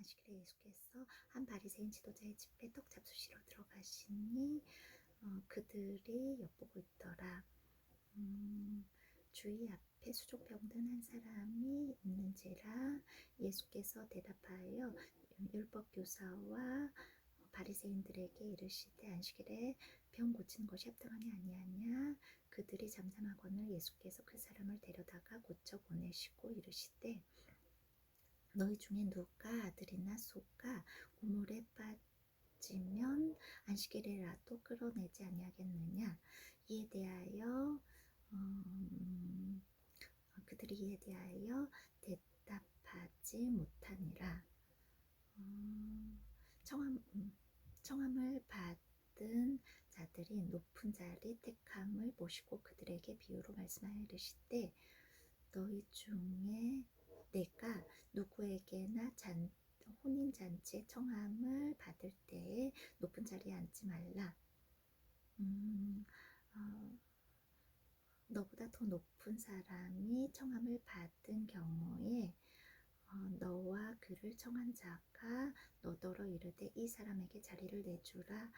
하시기를 예수께서 한 바리새인 지도자의 집에 떡 잡수시러 들어가시니 어, 그들이 엿보고 있더라. 음, 주의 앞에 수족병 든 한 사람이 있는지라 예수께서 대답하여 율법 교사와 바리새인들에게 이르시되 안식일에 병 고치는 것이 합당하냐 아니하냐 그들이 잠잠하거늘 예수께서 그 사람을 데려다가 고쳐 보내시고 이르시되 너희 중에 누가 아들이나 소가 우물에 빠지면 안식일에라도 끌어내지 아니하겠느냐? 이에 대하여 음, 그들이 이에 대하여 대답하지 못하니라. 음, 청함, 음, 청함을 받은 자들이 높은 자리 택함을 모시고 그들에게 비유로 말씀하여 이르시되 너희 중에 누구에게나 잔, 혼인 잔치에 청함을 받을 때에 높은 자리에 앉지 말라. 음, 어, 너보다 더 높은 사람이 청함을 받은 경우에 어, 너와 그를 청한 자가 너더러 이르되 이 사람에게 자리를 내주라 어,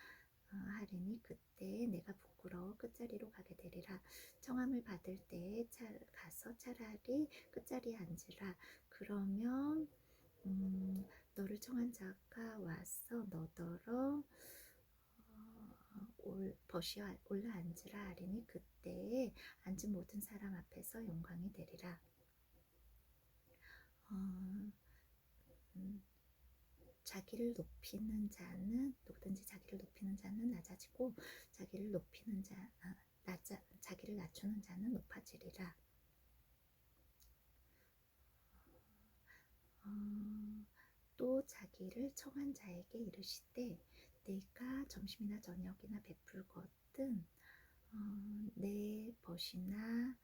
하리니 그때 내가 부끄러워 끝자리로 가게 되리라. 청함을 받을 차, 가서 차라리 끝자리에 앉으라. 그러면 음, 너를 청한 자가 와서 너더러 어, 올, 버시어 올라 앉으라 하리니 그때에 앉은 모든 사람 앞에서 영광이 되리라. 어, 음, 자기를 높이는 자는 누구든지 자기를 높이는 자는 낮아지고 자기를 높이는 자 아, 낮아, 자기를 낮추는 자는 높아지리라. 어, 또 자기를 청한 자에게 이르시되 내가 점심이나 저녁이나 베풀거든 어, 내 벗이나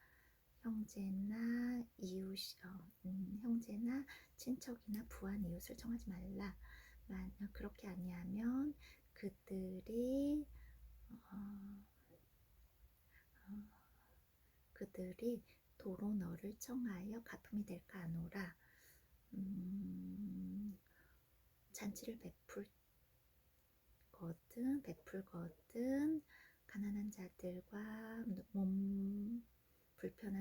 형제나 이웃, 어, 음, 형제나 친척이나 부한 이웃을 청하지 말라. 만약 그렇게 아니하면 그들이 어, 어, 그들이 도로 너를 청하여 가품이 될까 하노라. 음, 잔치를 베풀 거든 베풀거든 가난한 자들과 몸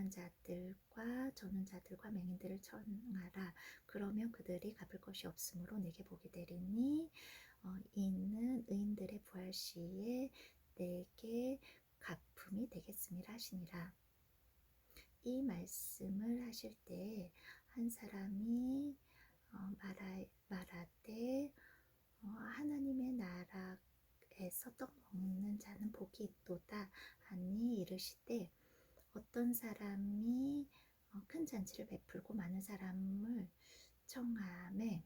불편한 자들과 저는 자들과 맹인들을 청하라. 그러면 그들이 갚을 것이 없으므로 내게 복이 되리니 어, 이는 의인들의 부활 시에 내게 갚음이 되겠음이라 하시니라. 이 말씀을 하실 때 한 사람이 어, 말하, 말하되 어, 하나님의 나라에서 떡 먹는 자는 복이 있도다 하니 이르시되 어떤 사람이 어, 큰 잔치를 베풀고 많은 사람을 청함에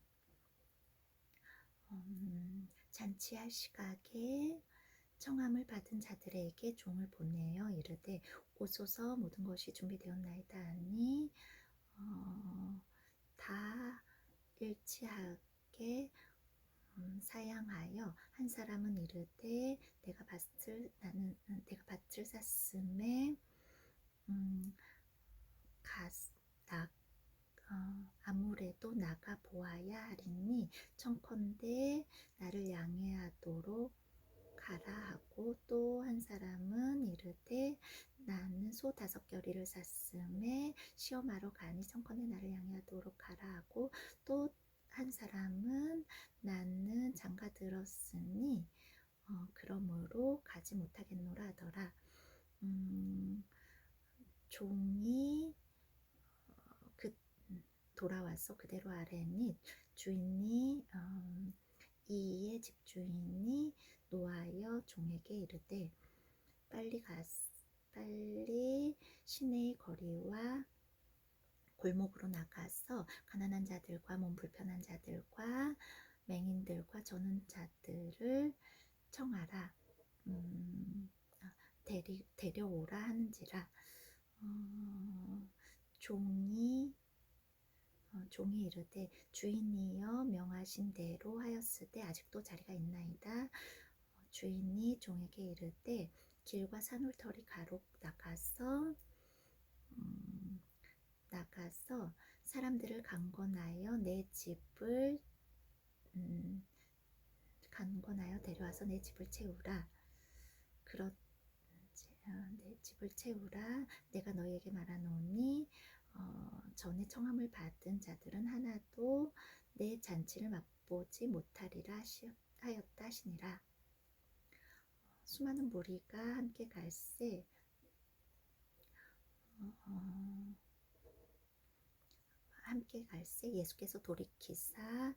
음, 잔치할 시각에 청함을 받은 자들에게 종을 보내어 이르되 오소서 모든 것이 준비되었나이다 하니 어, 다 일치하게 음, 사양하여 한 사람은 이르되 내가 밭을 나는 내가 밭을 샀음에 음, 가, 나, 어, 아무래도 나가 보아야 하리니 청컨대 나를 양해하도록 가라 하고 또 한 사람은 이르되 나는 소 다섯 결의를 샀음에 시험하러 가니 청컨대 나를 양해하도록 가라 하고 또 한 사람은 나는 장가 들었으니 어, 그러므로 가지 못하겠노라 하더라. 음, 종이 어, 그 돌아와서 그대로 아래니 주인이 음, 이의 집주인이 노하여 종에게 이르되 빨리 가 빨리 시내의 거리와 골목으로 나가서 가난한 자들과 몸 불편한 자들과 맹인들과 저는 자들을 청하라. 음, 아, 데리, 데려오라 하는지라 어, 종이 어, 종이 이르되 주인이여 명하신 대로 하였으되 아직도 자리가 있나이다. 어, 주인이 종에게 이르되 길과 산울터리 가로 나가서 음, 나가서 사람들을 강권하여 내 집을 음, 간권하여 데려와서 내 집을 채우라. 그렇 어, 내 집을 채우라. 내가 너희에게 말하노니 어, 전에 청함을 받은 자들은 하나도 내 잔치를 맛보지 못하리라 하였다 하시니라. 수많은 무리가 함께 갈새 어, 어, 함께 갈새 예수께서 돌이키사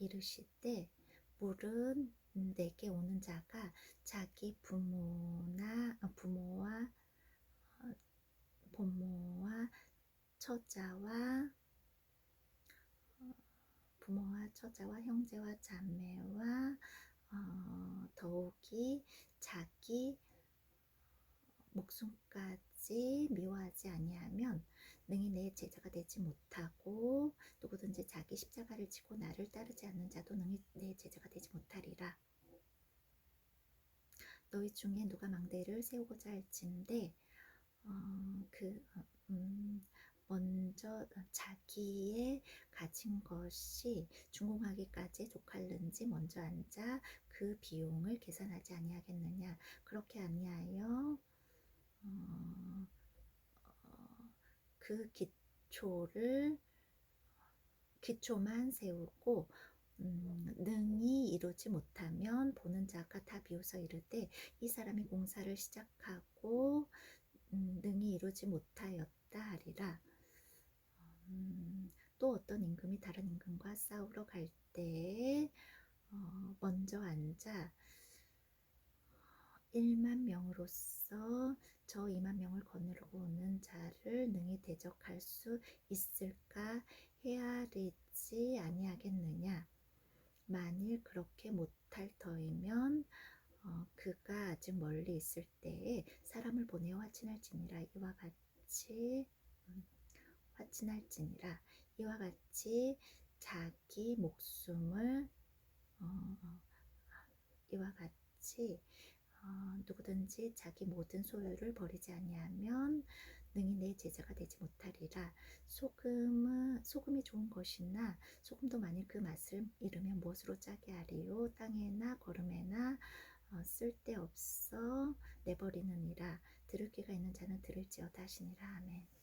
이르시되 물은 내게 오는 자가 자기 부모나 어, 부모와 어, 부모와 처자와 어, 부모와 처자와 형제와 자매와 어, 더욱이 자기 목숨까지 미워하지 아니하면 능히 내 제자가 되지 못하고 누구든지 자기 십자가를 지고 나를 따르지 않는 자도 능히 내 제자가 되지 못하리라. 너희 중에 누가 망대를 세우고자 할진대 어, 그 어, 음, 먼저 자기의 가진 것이 중공하기까지 족할는지 먼저 앉아 그 비용을 계산하지 아니하겠느냐 그렇게 아니하여 어, 어, 그 기초를 기초만 세우고 음, 능히 이루지 못하면 보는 자가 다 비웃어 이르되 이 사람이 공사를 시작하고 음, 능히 이루지 못하였다 하리라. 음, 또 어떤 임금이 다른 임금과 싸우러 갈 때에 어, 먼저 앉아 1만 명으로서 저 2만 명을 거느리고 오는 자를 능히 대적할 수 있을까 헤아리지 아니하겠느냐? 만일 그렇게 못할 터이면 어, 그가 아직 멀리 있을 때에 사람을 보내어 화친할지니라. 이와 같이 음, 화친할지니라. 이와 같이 자기 목숨을 어, 어, 이와 같이 어, 누구든지 자기 모든 소유를 버리지 아니하면 능히 내 제자가 되지 못하리라. 소금은 소금이 좋은 것이나 소금도 만일 그 맛을 잃으면 무엇으로 짜게 하리요? 땅에나 거름에나 어, 쓸데없어 내버리느니라. 들을 귀가 있는 자는 들을지어다 하시니라. 아멘.